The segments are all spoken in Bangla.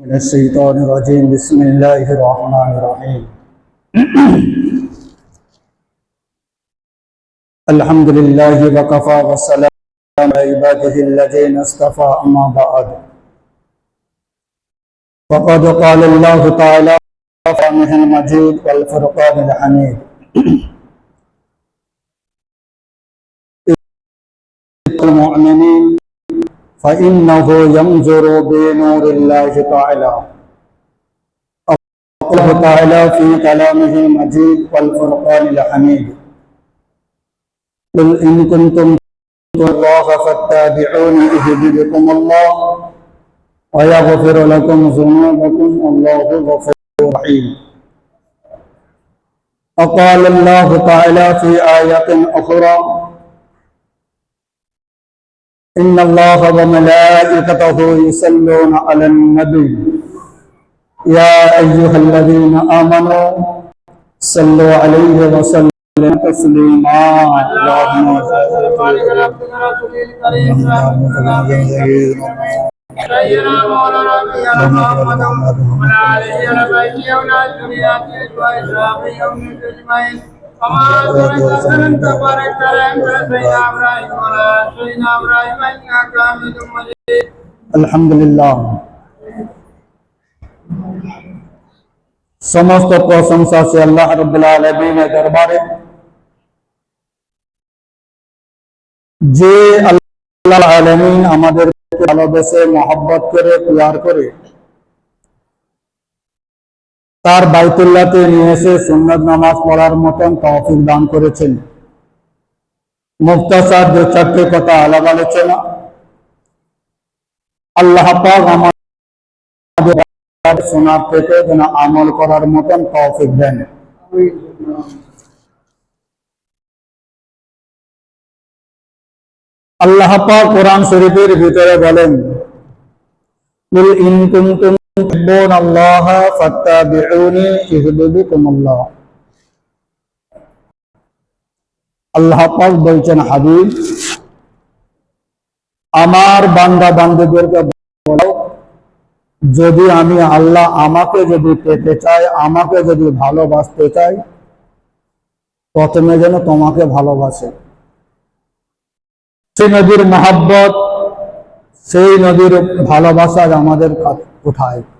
من الشيطان الرجيم. بسم الله الرحمن الرحيم. الحمد لله وكفى والسلام على عباده الذين اصطفى. أما بعد فقد قال الله تعالى في المجيد والفرقان الحميد. المؤمنين فإنه ينظر بنور الله تعالى. الله تعالى في كلامه المجيد والفرقان الحميد. قل إن كنتم الله فاتبعوني يهدكم الله ويغفر لكم ذنوبكم والله غفور رحيم. وقال الله تعالى في آية أخرى إن الله وملائكته يصلون على النبي. يا أيها الذين آمنوا صلوا عليه وسلموا تسليما. اللهم وعلى وعلى وما أرسلت تبارك أنت سيدنا إبراهيم وعلى سيدنا إبراهيم إنك حميد مجيد الحمد لله সমস্ত প্রশংসা সে আল্লাহ রব্বুল আলমিনের দরবারে যে আল্লাহ আলমিন আমাদের ভালোবেসে মহব্বত করে পিয়ার করে তার বাইতুল্লাতে নিয়ে এসে সুন্নত নামাজ পড়ার মতন তৌফিক দান করেছেন। মুক্তাসার দু চারটে কথা আলাপ আলোচনা। আল্লাহ পাক আমাদের শোনার থেকে যেন আমল করার মতন তৌফিক দেন। আল্লাহ পাক কোরআন শরীফের ভিতরে বলেন ইন কুনতুম তুহিব্বুন আল্লাহ ফাত্তাবিউনি ইউহিব্বুকুমুল্লাহ আল্লাহ পাক বলছেন, হাবিব, আমার বান্দা বান্দীদেরকে বলো, যদি আমি আল্লাহ আমাকে যদি পেতে চাই, আমাকে যদি ভালোবাসতে চাই, প্রথমে যেন তোমাকে ভালোবাসে। সেই নদীর মহাব্বত, সেই নদীর ভালোবাসার আমাদের কা-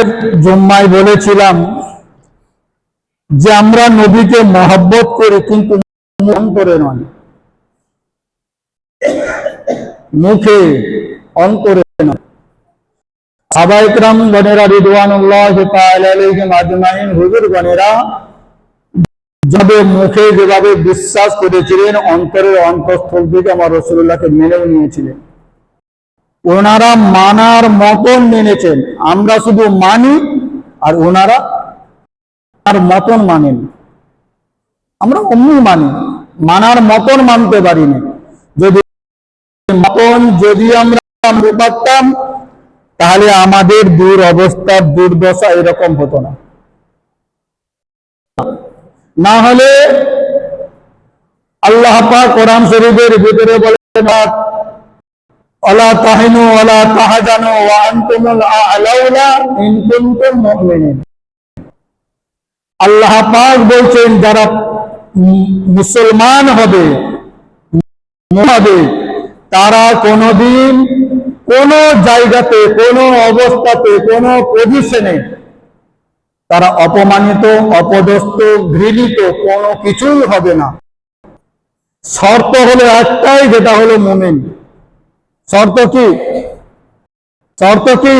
কোথায় আগে জম্মায় বলেছিলাম যে আমরা নবীকে মহাব্বত করি, কিন্তু অন্তরে নয়। মুখে অন্তরে গণেরা রিদওয়ানুল্লাহ আজমাইন, হুজুর গণেরা যাবে মুখে যেভাবে বিশ্বাস করেছিলেন, অন্তরের অন্তঃস্থল থেকে আমার রসুল্লাহকে মেনেও নিয়েছিলেন। ওনারা মানার মতন মেনেছেন। আমরা শুধু মানি আর ওনারা আর মতন মানেন। আমরা অমনি মানি। মানার মতন মানতে পারিনি। যদি মতন যদি আমরা পারতাম, তাহলে আমাদের দূর অবস্থা দুর্দশা এরকম হতো না। না হলে আল্লাহ পাক কোরআন শরীফের ভিতরে বলেন তাহিনু ওয়ালা তাহজানু, ওয়া আনতুমুল আ'লাউনা ইন কুনতুম মুমিনিন। আল্লাহ পাক বলছেন, যারা মুসলমান হবে হবে, তারা কোনোদিন কোন জায়গাতে, কোন অবস্থাতে, কোন পজিশনে তারা অপমানিত, অপদস্থ, ঘৃণিত কোনো কিছুই হবে না। শর্ত হলো একটাই, যেটা হলো মোমেন। শর্ত কি? শর্ত কি?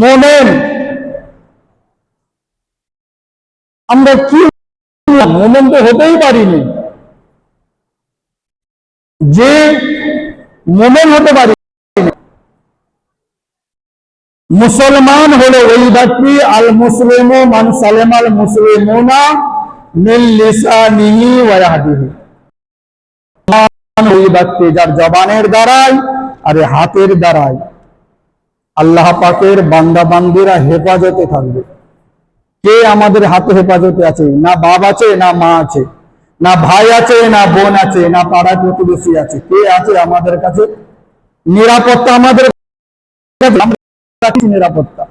মোমেন আমরা কি মোমেন তো হতেই পারিনি। যে মোমেন হতে পারি মুসলমান হলো ওই ব্যক্তি আল মুসলিম মান সালেম আল মুসলিমুনা মিল লিসানিহি ওয়া ইয়াহদিহি। মুসলমান ওই ব্যক্তি যার জবানের দ্বারাই আর হাতের দ্বারাই আল্লাহ পাকের বান্দা বান্দিরা হেফাজতে থাকবে। কে আমাদের হাতে হেফাজতে আছে? না বাপ আছে, না মা আছে, না ভাই আছে, না বোন আছে, না পাড়া প্রতিবেশী আছে। কে আছে আমাদের কাছে? নিরাপত্তা আমাদের নিরাপত্তা।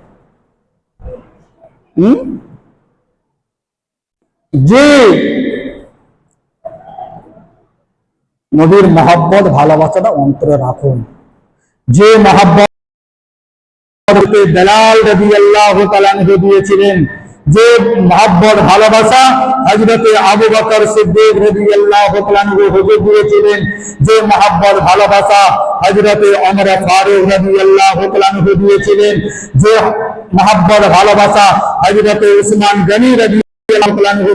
হুম? যে নবীর মহাব্বত, ভালোবাসাটা অন্তরে রাখুন। যে মহাব্বত বেলাল রবি আল্লাহ দিয়েছিলেন, যে মহাব্বত, ভালোবাসা হজরতে আবু বকর সিদ্দিক রবি আল্লাহ হুজুর দিয়েছিলেন, যে মহাব্বত, ভালোবাসা হজরতে অমর ফারুক রবি আল্লাহ দিয়েছিলেন, যে মহাব্বত, ভালোবাসা হজরতে উসমান গনি রবি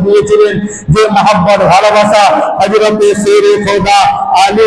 দিয়েছিলেন, যে মহাব্বত, ভালোবাসা হজরতে শেরে খোদা আলী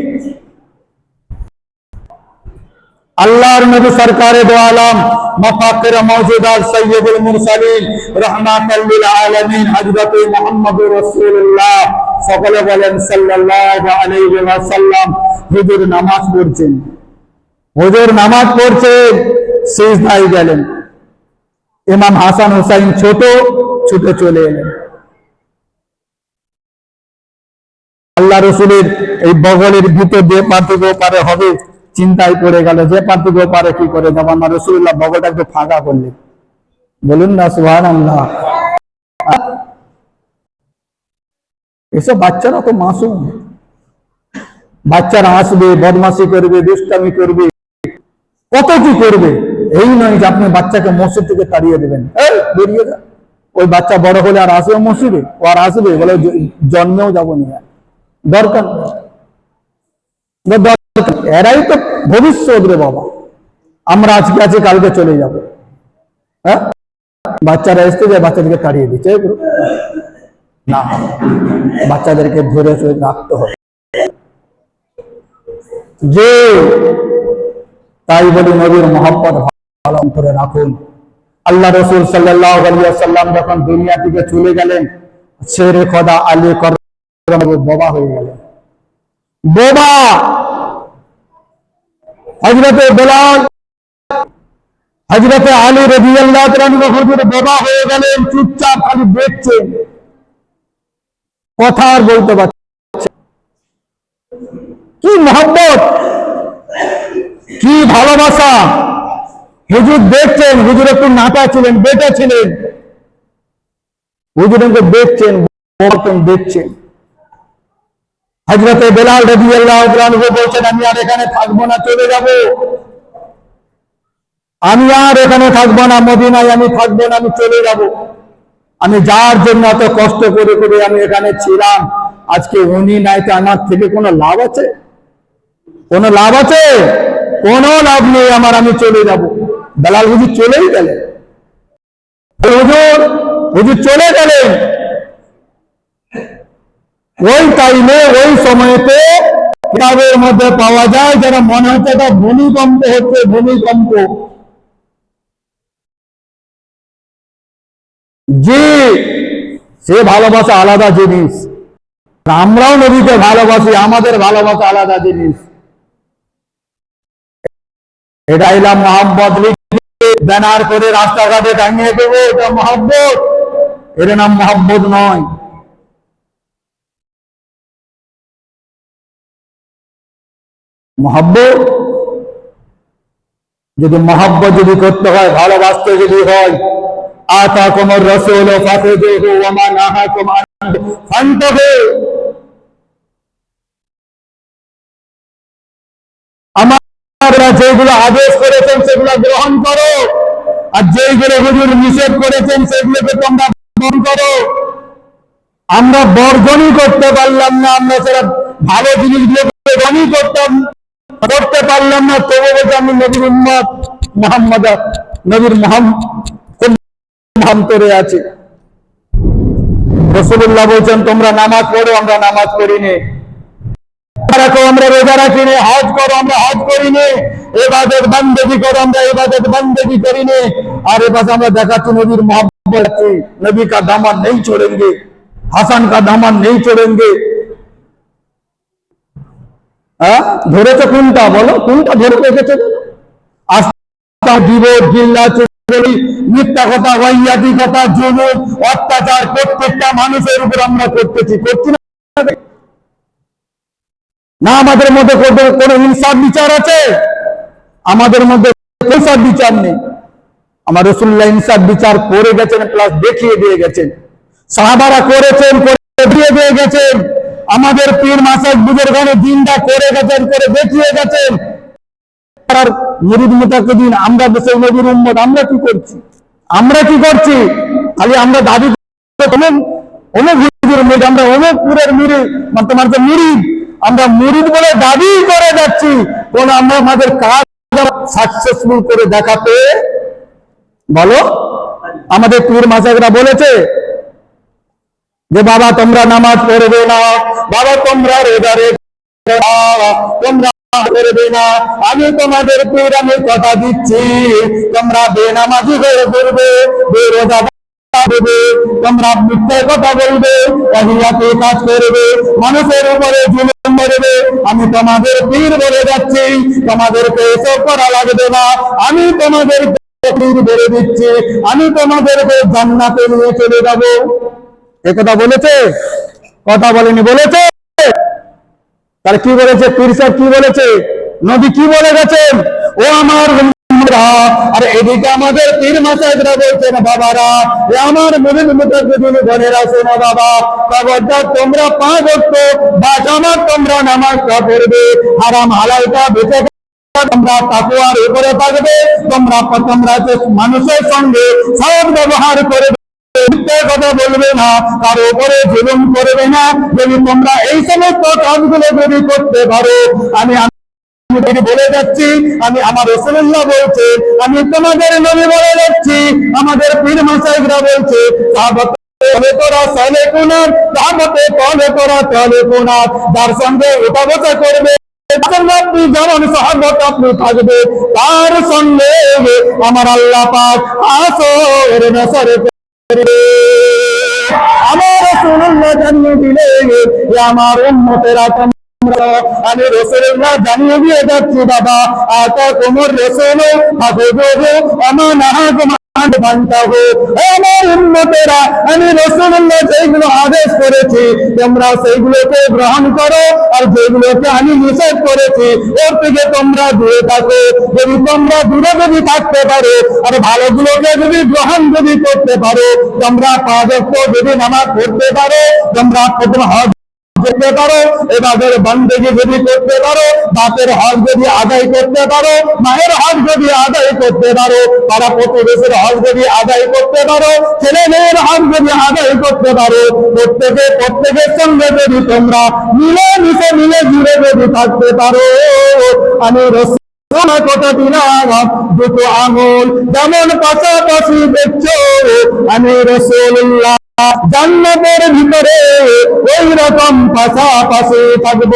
আল্লাহর নবী সরকারে দো আলম, মফাকির মওজুদাত সৈয়দুল মুরসালিন, রাহমাতাল লিল আলামিন, হযরত মুহাম্মদুর রাসূলুল্লাহ। সকলে বলেন, সাল্লাল্লাহু আলাইহি ওয়াসাল্লাম, হুজুর নামাজ পড়ছেন। হুজুর নামাজ পড়ছেন, সিজদায় গেলেন। ইমাম হাসান হুসাইন ছোট, ছুটে চলে এলেন। আল্লাহ রসুলের এই বগলের ভিতর যে পার্থক্য পারে হবে। চিন্তায় পড়ে গেল, যে পার্থক্য পারে কি করে? যাব আমার রসুল্লাহ বগলটা একটু ফাঁকা করলেন বলুন না সুহান আল্লাহ এসব বাচ্চারা তো মাসুম। বাচ্চারা আসবে বদমাসি করবে, দুষ্টামি করবে। কত কি করবে? এই নয় যে আপনি বাচ্চাকে মসজিদ থেকে তাড়িয়ে দেবেন। এই, বেরিয়ে যা। ওই বাচ্চা বড় হলে আর আসবে মসজিদে? ও আর আসবে? বলে জন্মেও যাব নি। দরকার এরাই তো ভবিষ্যৎ রে বাবা। আমরা আজকে আছি, কালকে চলে যাব। হ্যাঁ? বাচ্চারা আসতে যায় বাচ্চাদেরকে তাড়িয়ে দিচ্ছে না, বাচ্চাদেরকে ধরে রাখতে হবে। যে তাই বলি নবীর মহব্বত ভালো অন্তরে রাখুন। আল্লাহ রসুল সাল্লাহ সাল্লাম যখন দুনিয়া থেকে চলে গেলেন, শেরে খোদা আলী কর বোবা হয়ে গেলেন। বোবা! হজরতে বেলাল হজরতে আলী রবি আল্লাহ হুজুর বোবা হয়ে গেলেন, চুপচাপ খালি দেখছেন কথা আর বলতে পারছে কি মহব্বত? কি ভালোবাসা? হুজুর দেখছেন, হুজুর একটু নাটা ছিলেন, বেটা ছিলেন। হুজুর দেখছেন দেখছেন। হজরতে বেলাল রবি আল্লাহ বলছেন, আমি আর এখানে থাকব না, চলে যাব। আমি আর এখানে থাকব না, মদিনায় আমি থাকব না, আমি চলে যাব। আমি যার জন্য এত কষ্ট করে করে আমি এখানে ছিলাম, আজকে উনি নাই তো আমার থেকে কোনো লাভ আছে? কোনো লাভ আছে? কোনো লাভ নেই আমার, আমি চলে যাব। বেলাল হুজুর চলেই গেলেন। হুজুর হুজুর চলে গেলেন। ওই টাইমে ওই সময়তে কিতাবের মধ্যে পাওয়া যায় যারা মনে হচ্ছে এটা ভূমিকম্প হচ্ছে, ভূমিকম্প। যে সে ভালোবাসা আলাদা জিনিস। আমরাও নবীকে ভালোবাসি, আমাদের ভালোবাসা আলাদা জিনিস। এটা এলাম মোহাম্মদ ব্যানার করে রাস্তাঘাটে টাঙিয়ে দেবো, এটা মোহাম্মদ এর নাম মোহাম্মদ নয়। মহাব্বত? যদি মহাব্বত যদি করতে হয়, ভালোবাসতে যদি হয় আতা কোমর রসুল ফান্তাহু। যেগুলো আদেশ করেছেন, সেগুলো গ্রহণ করো। আর যেগুলো হুজুর নিষেধ করেছেন, সেগুলোকে তোমরা গ্রহণ করো। আমরা বর্জনই করতে পারলাম না, আমরা সেটা ভালো জিনিসগুলো গ্রহণই করতাম পড়তে পারলাম না, তবু বলছে আমি নবীর উম্মত, মোহাম্মদ, নবীর মোহাম আছে। রসুল্লাহ বলছেন, তোমরা নামাজ পড়ো, আমরা নামাজ পড়িনি রাখো, আমরা রোজা রাখি নে। হজ করো, আমরা হজ করি নে। এবাদত বান্দেগি করো, আমরা এবাদত বান্দেগি করি নে। আর এবার আমরা দেখাচ্ছি নবীর মোহাম্মদ নবী কা দামান নেই ছোড়েঙ্গে, হাসান কা দামান নেই ছোড়েঙ্গে। হ্যাঁ? ধরেছে কোনটা বলো? কোনটা ধরে রেখেছে অত্যাচার প্রত্যেকটা মানুষের উপর আমরা করতেছি। না? আমাদের মধ্যে কোনো- বিচার আছে? আমাদের মধ্যে নেই। আমার রসুল্লাহ ইনসাফ বিচার করে গেছেন প্লাস দেখিয়ে দিয়ে গেছেন। সাহাবারা করেছেন, করে দিয়ে দিয়ে গেছেন। আমাদের পীর মাসাজ বুজুর্গানে দিনটা করে গেছেন, করে দেখিয়ে গেছেন। আর মুরিদ মুতাকিদিন, আমরা দেশের নবীর উম্মত, আমরা কি করছি? আমরা কি করছি? খালি আমরা দাবি করে অমুক অমুক আমরা অমুক পুরের মুরিদ মানে তোমার যে মুরিদ, আমরা মুরিদ বলে দাবি করে যাচ্ছি। কোন আমরা আমাদের কাজ সাকসেসফুল করে দেখাতে, বলো? আমাদের পীর মাসাকরা বলেছে যে বাবা, তোমরা নামাজ পড়বে না। বাবা, তোমরা রোজা রেখে তোমরা করবে না। আমি তোমাদের পীর আমি কথা দিচ্ছি। তোমরা বেনামাজি হয়ে করবে বেরোজা তোমরা মিথ্যে কথা বলবে অহিয়াতে কাজ করবে, মানুষের উপরে জুলুম করবে। আমি তোমাদের পীর বলে যাচ্ছি। তোমাদেরকে এসব করা লাগবে না। আমি তোমাদের পীর বলে দিচ্ছি। আমি তোমাদেরকে জান্নাতে নিয়ে চলে যাব। এ কথা বলেছে? কথা বলেনি, বলেছে? তার কি বলেছে? পীর সাহেব কি বলেছে? নবী কি বলে গেছেন? ও আমার আর এদিকে আমাদের পীর বলছেন বাবারা আমার বাবা। তোমরা পাঁচ বা তোমরা নামাজটা পড়বে হারাম হালালটা বেঁচে তোমরা তাকুয়ার উপরে থাকবে, তোমরা তোমরা মানুষের সঙ্গে সব ব্যবহার করবে। কথা বলবে না, তার উপরে জুলুম করবে না। যদি তোমরা এই সমস্ত কাজগুলো যদি করতে পারো, আমি বলে যাচ্ছি, আমি আমার রসুল্লাহ বলছে, আমি তোমাদের নবী বলে যাচ্ছি, আমাদের পীর মাসাইকরা বলছে সঙ্গে উঠা বসা করবে আপনি যেমন সহমত আপনি থাকবে, তার সঙ্গে আমার আল্লাহ পাক আসর আমার রসুল্লাহ জানিয়ে দিলে আমার উম্মতেরা তোমরা, আমি রসুল্লাহ জানিয়ে দিয়ে যাচ্ছি, বাবা। আতা কোমর রসুল আমার তোমরা গ্রহণ আর যেগুলোকে আমি নিষেধ করেছি থেকে তোমরা যদি তোমরা যদি থাকতে পারো, আর ভালোগুলোকে যদি গ্রহণ যদি করতে পারো, তোমরা পাঁচ যদি নামাজ পড়তে পারো, তোমরা করতে পারো এবাদের বন্দেগি যদি করতে পারো, বাপের হজ যদি আদায় করতে পারো, মায়ের হজ যদি আদায় করতে পারো, পাড়া প্রতিবেশের হজ যদি আদায় করতে পারো, ছেলে মেয়ের হজ যদি আদায় করতে পারো, প্রত্যেকে প্রত্যেকের সঙ্গে যদি তোমরা মিলে মিশে মিলে জুড়ে যদি থাকতে পারো। আমি দুটো আঙুল যেমন পাশাপাশি দেখছ, আমি রসুল্লাহ জান্নাতের ভিতরে ওই রকম পাশাপাশি থাকব।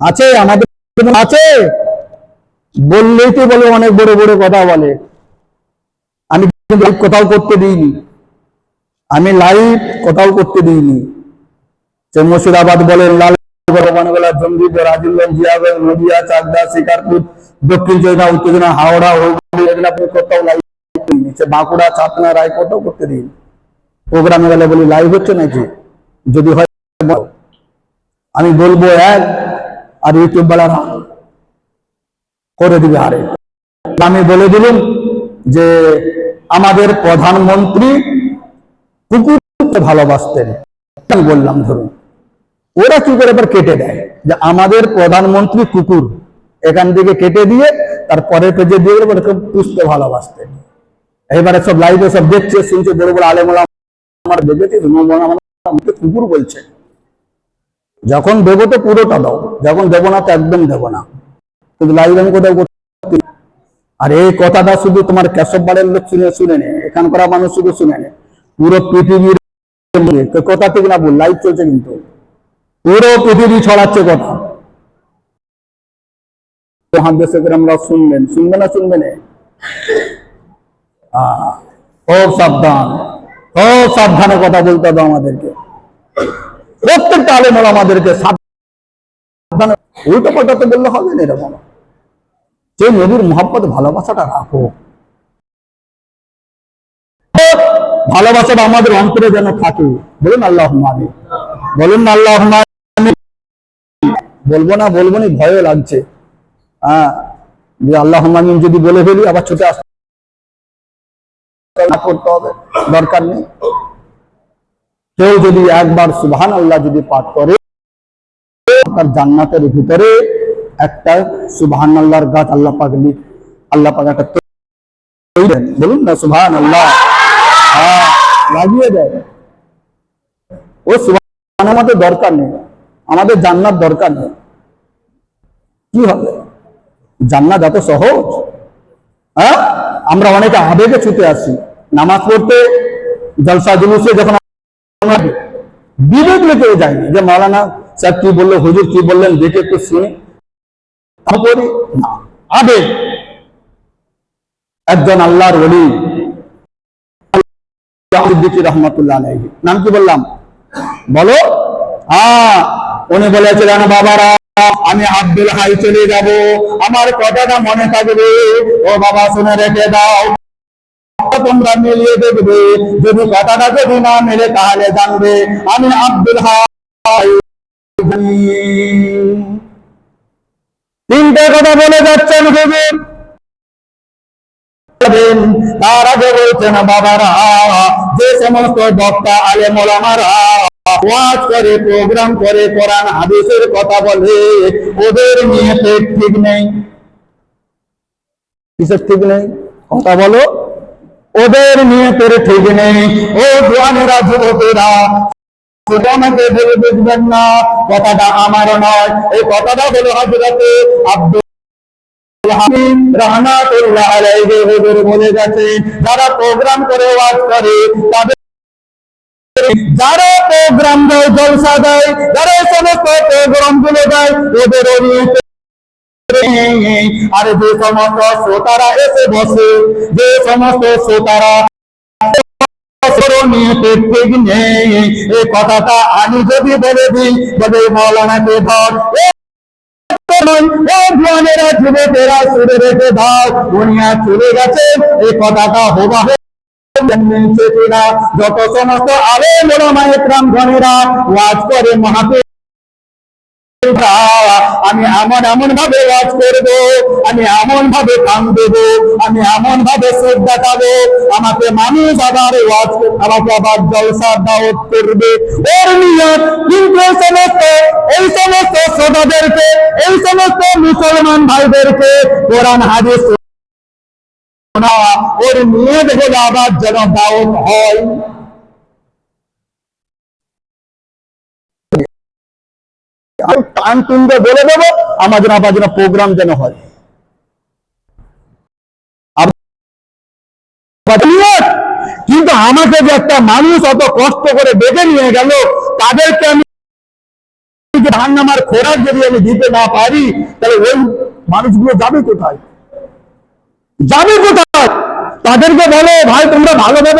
আছে আমাদের আছে। বললেই তো বলে, অনেক বড় বড় কথা বলে। আমি কোথাও করতে দিইনি। আমি লাইভ কোথাও করতে দিইনি। যে মুর্শিদাবাদ বলেন লাল ভগবানগোলা জঙ্গিপুর রাজীবগঞ্জ জিয়াগঞ্জ, নদিয়া, চাকদা, শিকারপুর, দক্ষিণ চৈনা উত্তেজনা হাওড়া, হুগলি কোথাও লাইভ নিচে বাঁকুড়া চাতনা রায় কোথাও করতে দিন। প্রোগ্রামে গেলে বলি লাইভ হচ্ছে নাকি? যদি হয়, আমি বলব এক, আর ইউটিউব বেলার করে দিবে আরে আমি বলে দিলাম যে আমাদের প্রধানমন্ত্রী কুকুরকে ভালোবাসতেন। বললাম, ধরুন, ওরা কি করে এবার কেটে দেয়? যে আমাদের প্রধানমন্ত্রী কুকুর এখান থেকে কেটে দিয়ে তার পরের পেজে দিয়ে পুষতে ভালোবাসতেন। এবারে সব লাইভে সব দেখছে, শুনছে, বড় বড় আলেমোলা আমার দেখেছি আমাকে কুকুর বলছে। যখন দেবো তো পুরোটা দাও, যখন দেবো না তো একদম দেবো না। কিন্তু লাইভ আমি কোথাও আর এই কথাটা শুধু তোমার কেশব বাড়ির লোক শুনে শুনে নে, এখানকার মানুষ শুধু শুনে নে। পুরো পৃথিবীর কথা ঠিক না বল লাইভ চলছে কিন্তু। পুরো পৃথিবী ছড়াচ্ছে কথা। হাত আমরা শুনবেন, শুনবে না শুনবে না। খুব সাবধান খুব সাবধানে কথা বলতে হবে আমাদেরকে। প্রত্যেকটা আলেমল আমাদেরকে সাবধানে উল্টো পাল্টাতে বললে হবে না এরকম। যে নবীর মোহাম্মদ ভালোবাসাটা রাখো। ভালোবাসাটা আমাদের অন্তরে যেন থাকে। বলুন আল্লাহ আমি বলুন আল্লাহ বলব না বলব না, ভয়ও লাগছে। হ্যাঁ যে আল্লাহ যদি বলে ফেলি, আবার ছুটে আসতে করতে হবে, দরকার নেই। কেউ যদি একবার সুবহান আল্লাহ যদি পাঠ করে, তার জান্নাতের ভিতরে একটা সুবহান আল্লাহর গাছ আল্লাহ পাক আল্লাহ পাক একটা বলুন না আল্লাহ হ্যাঁ লাগিয়ে দেয় ও আমাদের দরকার নেই, আমাদের জান্নাত দরকার নেই। কি হবে? জান্নাত এত সহজ? হ্যাঁ আমরা অনেকে আবেগে ছুটে আসি। নামাজ পড়তে, জলসা জুলুসে যখন বিবেক লেগে যায়নি, যে মাওলানা স্যার কি বলল, হুজুর কি বললেন, দেখে একটু শুনে। তারপরে একজন আল্লাহর ওলি রহমতুল্লাহ নাম কি বললাম? বলো? হ্যাঁ উনি বলেছিলেন, বাবারা, আমি আব্দুল হাই চলে যাব, আমার কথাটা মনে থাকবে। ও বাবা, শুনে রেখে দাও। তোমরা মিলিয়ে দেখবে, যদি কথাটা যদি না মেলে তাহলে জানবে, আমি আব্দুল তিনটে কথা বলে যাচ্ছেন তার আগে বলছেন, বাবারা, যে সমস্ত বক্তা আলে মোলামারা ওয়াজ করে, প্রোগ্রাম করে, কোরআন, হাদিসের কথা বলে, ওদের নিয়ে ঠিক নেই। কিসের ঠিক নেই? কথা বলো। ওদের নিয়ে তোর ঠিক নেই। ও জোয়ানেরা, যুবকেরা বুঝবেন না, কথাটা আমার নয়। এই কথাটা হলো হাজরাতে আব্দুল যারা প্রোগ্রাম করে যারা প্রোগ্রাম দেয়, জলসা দেয়, যারা সমস্ত প্রোগ্রামগুলো দেয়, ওদের আর যে সমস্ত শ্রোতারা এসে বসে, যে সমস্ত শ্রোতারা এই কথাটা আমি যদি বলে দিই, বলে মৌলানাকে ধর। জোয়ানেরা যুবকেরা শুনে রেখে দাও, দুনিয়া চলে গেছে। এই কথাটা হোবা যত সমস্ত আরে মোলামা একরাম গণেরা ওয়াজ করে মহাপে আমি এমন এমন ভাবে ওয়াজ করব, আমি এমন ভাবে কান দেব আমি এমন ভাবে চোখ দেখাবো। আমাকে মানুষ আবার ওয়াজ আমাকে আবার জলসা দাওয়াত করবে। ওর নিয়ত কিন্তু এই সমস্ত এই সমস্ত শ্রোতাদেরকে, এই সমস্ত মুসলমান ভাইদেরকে কোরআন, হাদিস ওর নিয়ত হলে আবার যেন দাওয়াত হয়। আর টান টুনবে বলে দেবো যেন আবার প্রোগ্রাম যেন হয়। কিন্তু আমাকে যে একটা মানুষ অত কষ্ট করে বেঁধে নিয়ে গেল, তাদেরকে আমি ধান নামার খোরাক যদি আমি দিতে না পারি, তাহলে ওই মানুষগুলো যাবে কোথায়? যাবে কোথায়? তাদেরকে বলো, ভাই, তোমরা ভালোভাবে